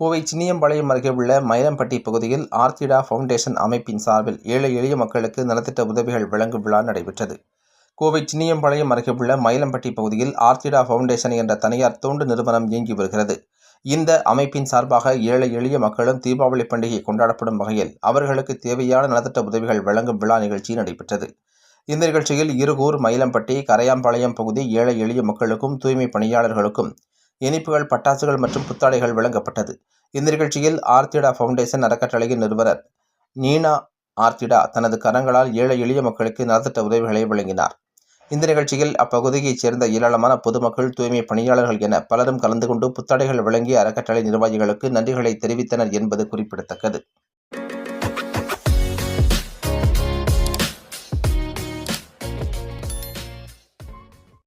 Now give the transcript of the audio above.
கோவை சின்னியம்பாளையம் அருகே உள்ள மயிலம்பட்டி பகுதியில் ஆர்த்திடா ஃபவுண்டேஷன் அமைப்பின் சார்பில் ஏழை எளிய மக்களுக்கு நலத்திட்ட உதவிகள் வழங்கும் விழா நடைபெற்றது. கோவை சின்னியம்பாளையம் அருகே உள்ள மயிலம்பட்டி பகுதியில் ஆர்த்திடா ஃபவுண்டேஷன் என்ற தனியார் தொண்டு நிறுவனம் இயங்கி வருகிறது. இந்த அமைப்பின் சார்பாக ஏழை எளிய மக்களும் தீபாவளி பண்டிகை கொண்டாடப்படும் வகையில் அவர்களுக்கு தேவையான நலத்திட்ட உதவிகள் வழங்கும் விழா நிகழ்ச்சி நடைபெற்றது. இந்த நிகழ்ச்சியில் இருகூர் மயிலம்பட்டி கரையாம்பாளையம் பகுதி ஏழை எளிய மக்களுக்கும் தூய்மை பணியாளர்களுக்கும் இனிப்புகள் பட்டாசுகள் மற்றும் புத்தாடைகள் வழங்கப்பட்டது. இந்த நிகழ்ச்சியில் ஆர்த்திடா ஃபவுண்டேஷன் அறக்கட்டளையின் நிறுவனர் நீனா ஆர்த்திடா தனது கரங்களால் ஏழை எளிய மக்களுக்கு நலத்திட்ட உதவிகளை வழங்கினார். இந்த நிகழ்ச்சியில் அப்பகுதியைச் சேர்ந்த ஏராளமான பொதுமக்கள் தூய்மை பணியாளர்கள் என பலரும் கலந்து கொண்டு புத்தாடைகள் வழங்கிய அறக்கட்டளை நிர்வாகிகளுக்கு நன்றிகளை தெரிவித்தனர் என்பது குறிப்பிடத்தக்கது.